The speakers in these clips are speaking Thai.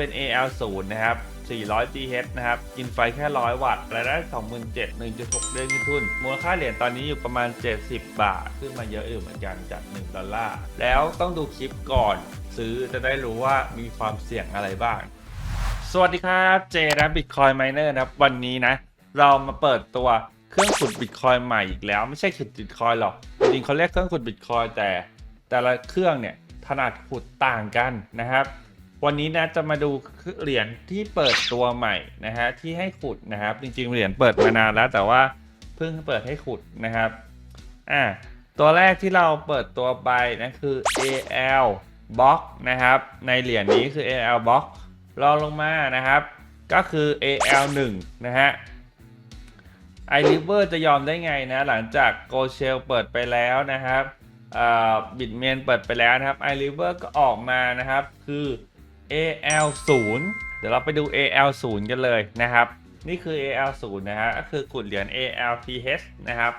เป็น AL0 นะครับ 400 GHz นะครับ กินไฟแค่ 100 วัตต์รายได้ 27,000 1.6 เดือนเงินทุน มูลค่าเหรียญตอนนี้อยู่ประมาณ 70 บาท ขึ้นมาเยอะอยู่เหมือนกันจาก 1 ดอลลาร์ แล้วต้องดูคลิปก่อนซื้อจะได้รู้ว่ามีความเสี่ยงอะไรบ้าง สวัสดีครับเจนะบิตคอยไมเนอร์นะครับ วันนี้นะ เรามาเปิดตัวเครื่องขุดบิตคอยใหม่อีกแล้ว ไม่ใช่ขุดบิตคอยหรอก จริงเขาเรียกเครื่องขุดบิตคอยแต่ แต่ละเครื่องเนี่ยถนัดขุดต่างกันนะครับ วันนี้นะจะมาดูเหรียญที่เปิดตัวใหม่นะฮะที่ให้ขุดนะครับ จริงๆเหรียญเปิดมานานแล้วแต่ว่าเพิ่งเปิดให้ขุดนะครับอ่าตัวแรกที่เราเปิดตัวไปนะคือ AL Box นะครับ ในเหรียญนี้คือ AL Box รองลงมานะครับ ก็คือ AL1 นะฮะ i r i v e r จะยอมได้ไงนะหลังจาก Go Shell เปิดไปแล้วนะครับบิตเมนเปิดไปแล้วนะครับ i r i v e r ก็ออกมานะครับ คือ AL0 เดี๋ยวเราไปดู AL0 กันเลยนะครับ นี่คือ AL0 นะฮะก็คือขุดเหรียญ ALPH นะครับ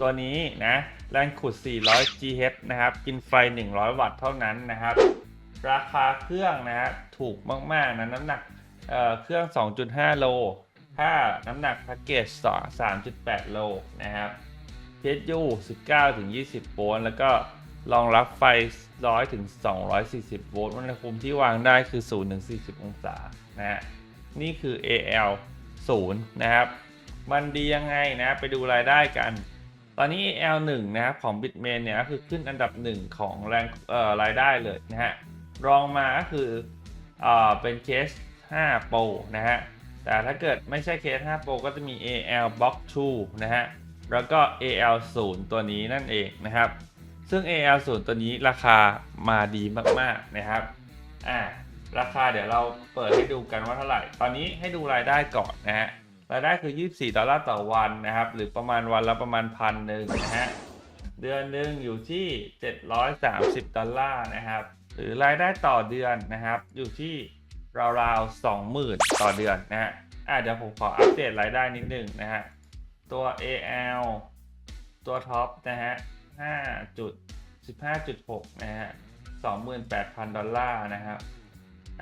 ตัวนี้นะแรงขุด 400 GH นะครับ กินไฟ 100 วัตต์เท่านั้นนะครับ ราคาเครื่องนะฮะถูกมาก ๆ นะ น้ำหนักเเครื่อง 2.5 โล ถ้าน้ำหนักแพ็กเกจ3.8 โลนะครับ PSU 19-20 โวลต์แล้วก็ รองรับไฟ 100ถึง240 โวลต์อุณหภูมิที่วางได้คือ0ถึง40 องศานะฮะนี่คือ AL 0 นะครับ มันดียังไงนะไปดูรายได้กัน ตอนนี้ AL 1นะครับของ Bitmain เนี่ยคือขึ้นอันดับ 1 ของแรงเอ่อรายได้เลยนะฮะรองมาก็คือเอ่อเป็นเคส5 Pro นะฮะแต่ถ้าเกิดไม่ใช่เคส5 Pro ก็จะมี AL Box 2 นะฮะแล้วก็ AL 0 ตัวนี้นั่นเองนะครับ ซึ่ง AL 0 ตัวนี้ราคามาดีมากๆนะครับอ่าราคาเดี๋ยวเราเปิดให้ดูกันว่าเท่าไหร่ ตอนนี้ให้ดูรายได้ก่อนนะฮะ รายได้คือ 24 ดอลลาร์ต่อวันนะครับ หรือประมาณวันละประมาณพันหนึ่งนะฮะ เดือนหนึ่งอยู่ที่ 730 ดอลลาร์นะครับ หรือรายได้ต่อเดือนนะครับ อยู่ที่ราวๆ 20,000 ต่อเดือนนะฮะ อะเดี๋ยวผมขออัปเดตรายได้นิดนึงนะฮะ ตัว AL ตัวท็อปนะฮะ 5จุด15.6 นะฮะ 28,000 ดอลลาร์นะครับ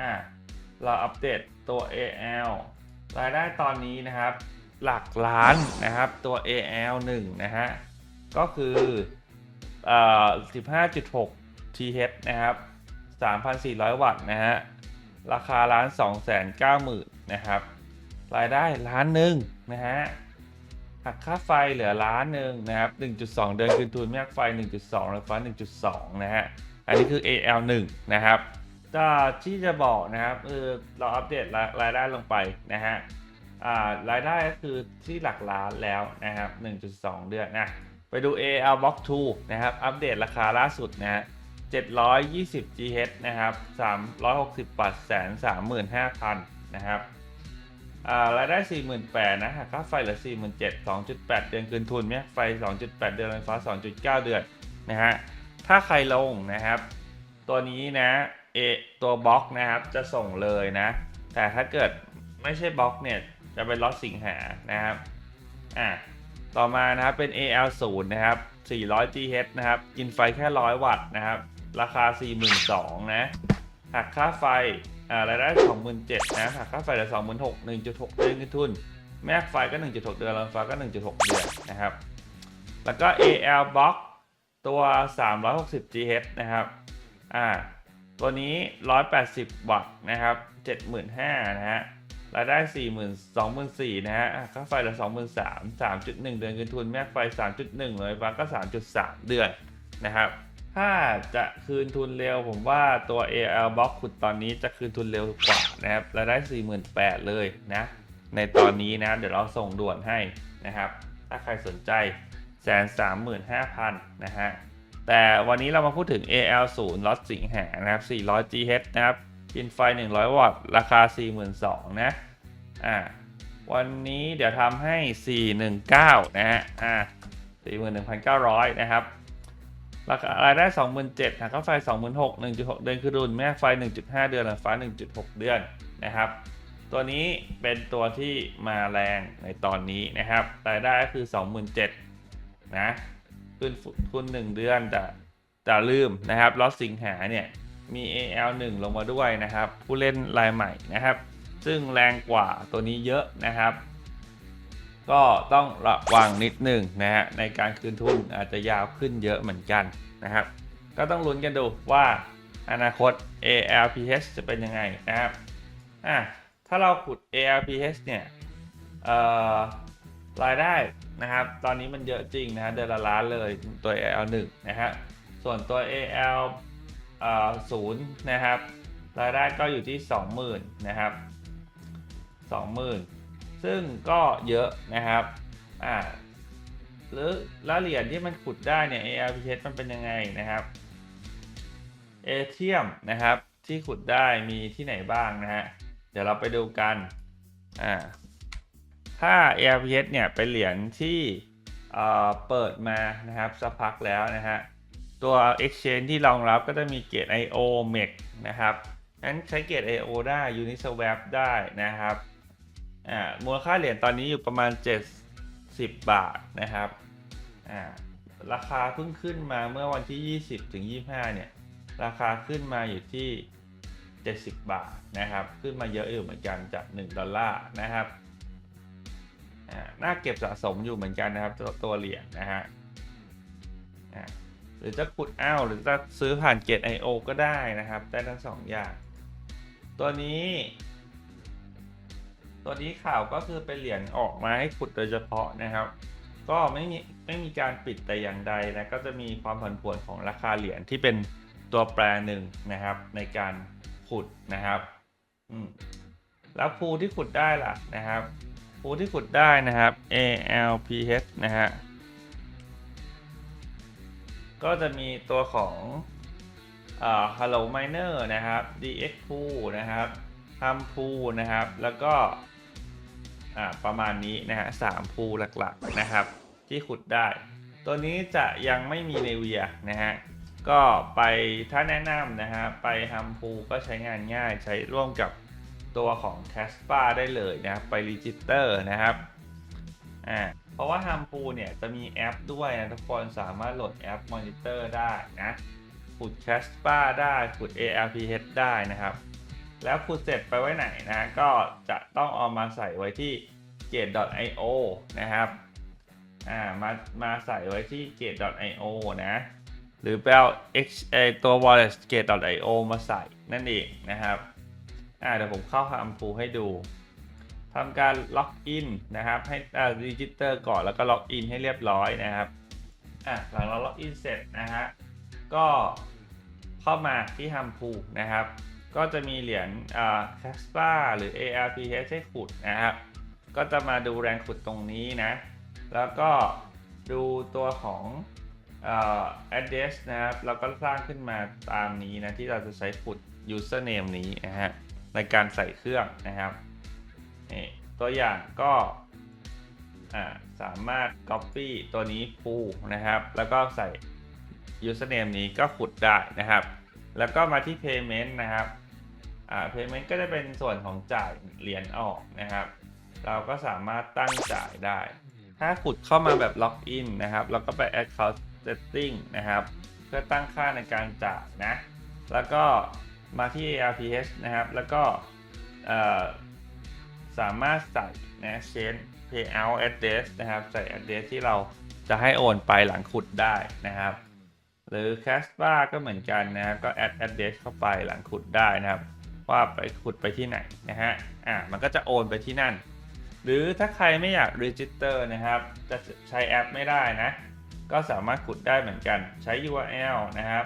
อะเราอัปเดตตัว AL รายได้ตอนนี้นะครับ หลักล้านนะครับ ตัว AL 1 นะฮะ ก็คือเอ่อ15.6 TH นะครับ 3,400 วัตต์นะฮะ ราคาล้าน290,000นะครับ รายได้ล้านหนึ่งนะฮะ หักค่าไฟเหลือล้านหนึ่งนะครับ 1.2 เดือนคืนทุนแม่ไฟ 1.2ไฟฟ้า 1.2 นะฮะ อันนี้คือ AL1 นะครับก็ที่จะบอกนะครับเออเราอัปเดตรายได้ลงไปนะฮะอ่ารายได้ก็คือที่หลักล้านแล้วนะครับ 1.2 เดือนนะ ไปดู AL Box 2 นะครับ อัปเดตราคาล่าสุดนะฮะ720 GH นะครับ 360บาทแสน35,000 นะครับ รายได้ 48,000นะหักค่าไฟเหลือ 47,000 2.8 เดือนคืนทุนแม่ยไฟ 2.8 เดือนไฟฟ้า 2.9 เดือนนะฮะถ้าใครลงนะครับ ตัวนี้นะเอตัวบล็อกนะครับจะส่งเลยนะ แต่ถ้าเกิดไม่ใช่บล็อกเนี่ยจะเป็นล็อตสิงหานะครับอะต่อมานะครับเป็น AL0 นะครับ 400 GH นะครับกินไฟแค่ 100 วัตต์นะครับ ราคา 42,000นะหักค่าไฟ รายได้ 27,000นะหักค่าไฟเหลือ26,000 1.6 เดือนเงินทุน แม็กไฟก็ 1.6 เดือนลำฟ้าก็ 1.6 เดือนนะครับ แล้วก็ AL Box ตัว 360 GH นะครับ อ่า ตัวนี้ 180 วัตต์นะครับ 75,000 นะฮะ รายได้ 40,000 24,000 นะฮะอะค่าไฟละ23,000 3.1 เดือนเงินทุน แม็กไฟ 3.1 เลยฟ้าก็ 3.3 เดือนนะครับ ถ้าจะคืนทุนเร็ว ผมว่าตัว AL Box ขุดตอนนี้จะคืนทุนเร็วกว่านะครับรายได้ 48,000เลยนะ ในตอนนี้นะ เดี๋ยวเราส่งด่วนให้นะครับ ถ้าใครสนใจแสนสามหมื่นห้าพันนะฮะ แต่วันนี้เรามาพูดถึง AL0 ล็อตสิงหานะครับ 400 GH นะครับกินไฟ 100 วัตต์ ราคา 42,000นะอ่าวันนี้เดี๋ยวทำให้ 419 นะฮะอ่า41,900 นะครับ ราคารายได้ 27,000หักค่าไฟ 26,000 1.6 เดือนคือดุลแม่ไฟ 1.5 เดือนหลังฟ้า1.6 เดือนนะครับ ตัวนี้เป็นตัวที่มาแรงในตอนนี้นะครับ รายได้ก็คือ 27,000นะคืนทุน1เดือนแต่แต่ลืมนะครับล็อตสิงหาเนี่ยมี AL 1 ลงมาด้วยนะครับ ผู้เล่นรายใหม่นะครับ ซึ่งแรงกว่าตัวนี้เยอะนะครับ ก็ต้องระวังนิดหนึ่งนะฮะในการคืนทุนอาจจะยาวขึ้นเยอะเหมือนกันนะครับ ก็ต้องลุ้นกันดูว่าอนาคต ALPH จะเป็นยังไงนะครับอะถ้าเราขุด ALPH เนี่ยรายได้นะครับ ตอนนี้มันเยอะจริงนะฮะเดือนละล้านเลยตัว AL1 นะฮะส่วนตัว AL0 นะครับ รายได้ก็อยู่ที่ 20,000นะครับ 20,000 ซึ่งก็เยอะนะครับอ่าหรือล้วเหรียญที่มันขุดได้เนี่ย ARPH มันเป็นยังไงนะครับเอเทียมนะครับที่ขุดได้มีที่ไหนบ้างนะฮะเดี๋ยวเราไปดูกันอ่าถ้า ARPH เนี่ยเป็นเหรียญที่เอ่อเปิดมานะครับสักพักแล้วนะฮะตัว Exchange ที่รองรับก็จะมีเกรด IO MEX นะครับนั้นใช้เกรด IO ได้ Uniswap ได้นะครับ อ่ามูลค่าเหรียญตอนนี้อยู่ประมาณ 70 บาทนะครับอ่าราคาเพิ่งขึ้นมาเมื่อวันที่ 20ถึง25 เนี่ย ราคาขึ้นมาอยู่ที่ 70 บาทนะครับ ขึ้นมาเยอะอยู่เหมือนกันจาก 1 ดอลลาร์นะครับน่าเก็บสะสมอยู่เหมือนกันนะครับ ตัวตัวเหรียญนะฮะหรือจะขุดอ้าวหรือจะซื้อผ่านเกต IO ก็ได้นะครับ ได้ทั้งสองอย่าง ตัวนี้ ตัวนี้ข่าวก็คือเป็นเหรียญออกมาให้ขุดโดยเฉพาะนะครับ ก็ไม่มีไม่มีการปิดแต่อย่างใดนะก็จะมีความผันผวนของราคาเหรียญที่เป็นตัวแปรหนึ่งนะครับ ในการขุดนะครับอืมแล้วภูที่ขุดได้ล่ะนะครับภูที่ขุดได้นะครับ ALPH นะฮะก็จะมีตัวของเอ่อ Hello Miner นะครับ DX Pool นะครับทำพูนะครับ แล้วก็ อ่าประมาณนี้นะฮะสามพูหลักๆนะครับ ที่ขุดได้ ตัวนี้จะยังไม่มีในเวียนะฮะก็ไปถ้าแนะนำนะฮะไปฮัมพูก็ใช้งานง่ายใช้ร่วมกับตัวของ c a s p a ได้เลยนะครับไปรีจิสเตอร์นะครับอ่าเพราะว่าฮัมพูเนี่ยจะมีแอปด้วยนะทุกคนสามารถโหลดแอปมอนิเตอร์ได้นะขุด c a s p a ได้ขุด ARPH ได้นะครับ แล้วขุดเสร็จไปไว้ไหนนะก็จะต้องเอามาใส่ไว้ที่ gate.io นะครับอ่ามามาใส่ไว้ที่ gate.io นะหรือไปเอา x ไอตัว wallet gate.io มาใส่นั่นเองนะครับอ่าเดี๋ยวผมเข้าฮัมพูให้ดูทำการล็อกอินนะครับให้อ่ารีจิสเตอร์ก่อนแล้วก็ล็อกอินให้เรียบร้อยนะครับอะหลังเราล็อกอินเสร็จนะฮะก็เข้ามาที่ฮัมพูนะครับ ก็จะมีเหรียญอ่า Caspa หรือ ARPH ให้ขุดนะครับ ก็จะมาดูแรงขุดตรงนี้นะ แล้วก็ดูตัวของอ่า address นะครับ เราก็สร้างขึ้นมาตามนี้นะ ที่เราจะใช้ขุด username นี้นะฮะ ในการใส่เครื่องนะครับนี่ตัวอย่างก็สามารถ copy ตัวนี้พูนะครับ แล้วก็ใส่ username นี้ก็ขุดได้นะครับ แล้วก็มาที่ payment นะครับอ่า payment ก็จะเป็นส่วนของจ่ายเหรียญออกนะครับ เราก็สามารถตั้งจ่ายได้ ถ้าขุดเข้ามาแบบล็อกอินนะครับเราก็ไป account setting นะครับ เพื่อตั้งค่าในการจ่ายนะ แล้วก็มาที่ ARPH นะครับ แล้วก็สามารถใส่นะ change payout address นะครับ ใส่ address ที่เราจะให้โอนไปหลังขุดได้นะครับ หรือ c a s p a ก็เหมือนกันนะครับก็ add address เข้าไปหลังขุดได้นะครับ ว่าไปขุดไปที่ไหนนะฮะอ่ามันก็จะโอนไปที่นั่น หรือถ้าใครไม่อยาก register นะครับ จะใช้แอปไม่ได้นะ ก็สามารถขุดได้เหมือนกันใช้ URL นะครับ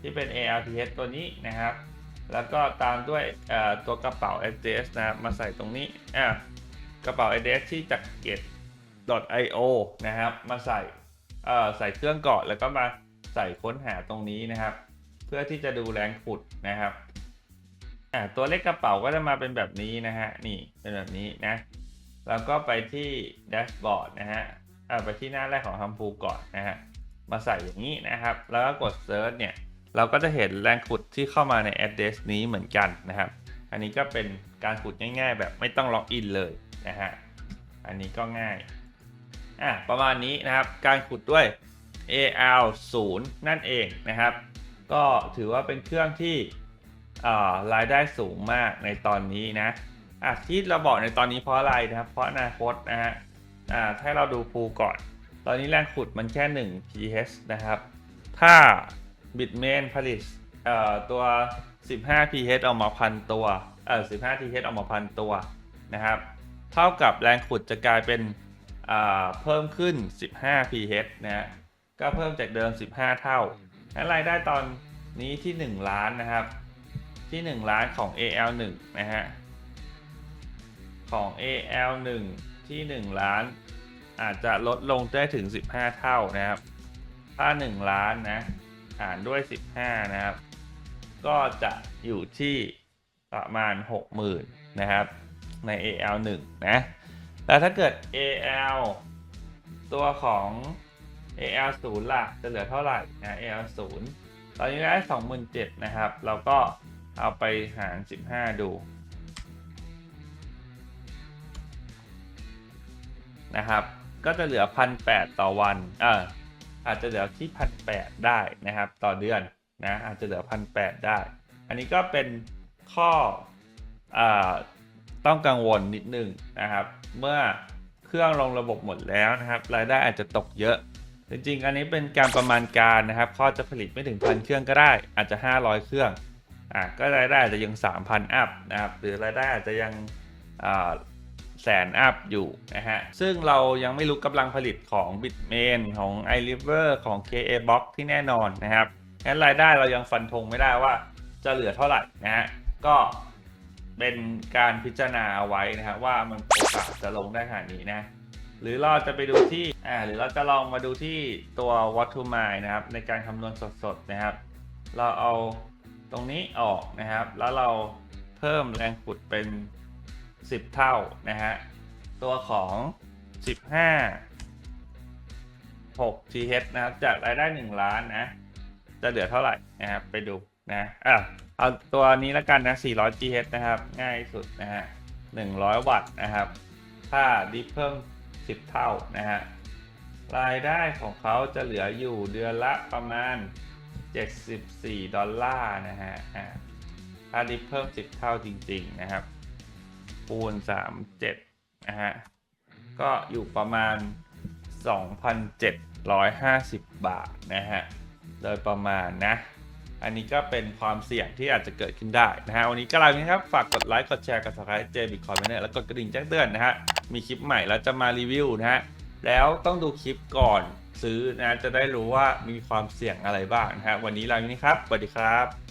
ที่เป็น ARPH ตัวนี้นะครับ แล้วก็ตามด้วยตัวกระเป๋า address นะครับมาใส่ตรงนี้อ่ากระเป๋า address ที่จาก get.io นะครับ มาใส่เอ่อใส่เครื่องก่อนแล้วก็มา ใส่ค้นหาตรงนี้นะครับ เพื่อที่จะดูแรงขุดนะครับอ่าตัวเลขกระเป๋าก็จะมาเป็นแบบนี้นะฮะนี่เป็นแบบนี้นะแล้วก็ไปที่แดชบอร์ดนะฮะอ่าไปที่หน้าแรกของฮัมพูก่อนนะฮะมาใส่อย่างนี้นะครับ แล้วก็กด Search เนี่ยเราก็จะเห็นแรงขุดที่เข้ามาใน address นี้เหมือนกันนะครับ อันนี้ก็เป็นการขุดง่าย ๆ แบบไม่ต้องล็อกอินเลยนะฮะ อันนี้ก็ง่าย อะประมาณนี้นะครับ การขุดด้วย AL 0 นั่นเองนะครับ ก็ถือว่าเป็นเครื่องที่รายได้สูงมากในตอนนี้นะอะที่เราบอกในตอนนี้เพราะอะไรนะครับ เพราะอนาคตนะฮะอ่าถ้าเราดูภูก่อน ตอนนี้แรงขุดมันแค่ 1 pH นะครับ ถ้า Bitmain ผลิตเอ่อตัว 15 pH ออกมาพันตัวเออ15 pH ออกมาพันตัวนะครับ เท่ากับแรงขุดจะกลายเป็นอ่าเพิ่มขึ้น 15 pH นะฮะ ก็เพิ่มจากเดิม 15 เท่าและรายได้ตอนนี้ที่ 1 ล้านนะครับ ที่ 1 ล้านของ AL1 นะฮะ ของ AL1 ที่ 1 ล้านอาจจะลดลงได้ถึง 15 เท่านะครับ ถ้า 1 ล้านนะหารด้วย 15 นะครับ ก็จะอยู่ที่ประมาณ 60,000 นะครับ ใน AL1 นะ แล้วถ้าเกิด AL ตัวของ AL 0ล่ะจะเหลือเท่าไหร่นะ AL 0ตอนนี้ได้27,000นะครับ เราก็เอาไปหาร 15 ดูนะครับ ก็จะเหลือ 1,800 ต่อวัน เอออาจจะเหลือที่ 1,800 ได้นะครับ ต่อเดือนนะอาจจะเหลือ 1,800 ได้ อันนี้ก็เป็นข้ออต้องกังวลนิดนึงนะครับ เมื่อเครื่องลงระบบหมดแล้วนะครับ รายได้อาจจะตกเยอะ จริงๆ อันนี้เป็นการประมาณการนะครับเขาจะผลิตไม่ถึงพันเครื่องก็ได้ อาจจะ 500 เครื่องอะก็รายได้อาจจะยัง 3,000 อัพนะครับหรือรายได้อาจจะยังแสนอัพอยู่นะฮะ ซึ่งเรายังไม่รู้กำลังผลิตของ Bitmain ของ iRiver ของ KA Box ที่แน่นอนนะครับงั้นรายได้เรายังฟันธงไม่ได้ว่าจะเหลือเท่าไหร่นะฮะ ก็เป็นการพิจารณาเอาไว้นะครับว่ามันโอกาสจะลงได้ขนาดนี้นะ หรือเราจะไปดูที่อ่าหรือเราจะลองมาดูที่ตัว what to mine นะครับ ในการคำนวณสดๆนะครับ เราเอาตรงนี้ออกนะครับ แล้วเราเพิ่มแรงขุดเป็น 10 เท่านะฮะตัวของ 15 6 TH นะครับ จากรายได้ 1 ล้านนะ จะเหลือเท่าไหร่นะครับไปดูนะอะเอาตัวนี้แล้วกันนะ 400 GH นะครับ ง่ายสุดนะฮะ100 วัตต์นะครับ ถ้าดิฟเพิ่ม 10 เท่านะฮะรายได้ของเขาจะเหลืออยู่เดือนละประมาณ 74 ดอลลาร์นะฮะอะถ้าดิฟเพิ่ม 10 เท่าจริง ๆ นะครับคูณ37นะฮะ ก็อยู่ประมาณ 2,750 บาทนะฮะ โดยประมาณนะ อันนี้ก็เป็นความเสี่ยงที่อาจจะเกิดขึ้นได้นะฮะ วันนี้ก็ลาไปนะครับ ฝากกดไลค์ กดแชร์ กด subscribe เจบิตคอยน์เนี่ยแล้วกดกระดิ่งแจ้งเตือนนะฮะ มีคลิปใหม่แล้วจะมารีวิวนะฮะ แล้วต้องดูคลิปก่อนซื้อนะ จะได้รู้ว่ามีความเสี่ยงอะไรบ้างนะฮะ วันนี้ลาไปนี้ครับ สวัสดีครับ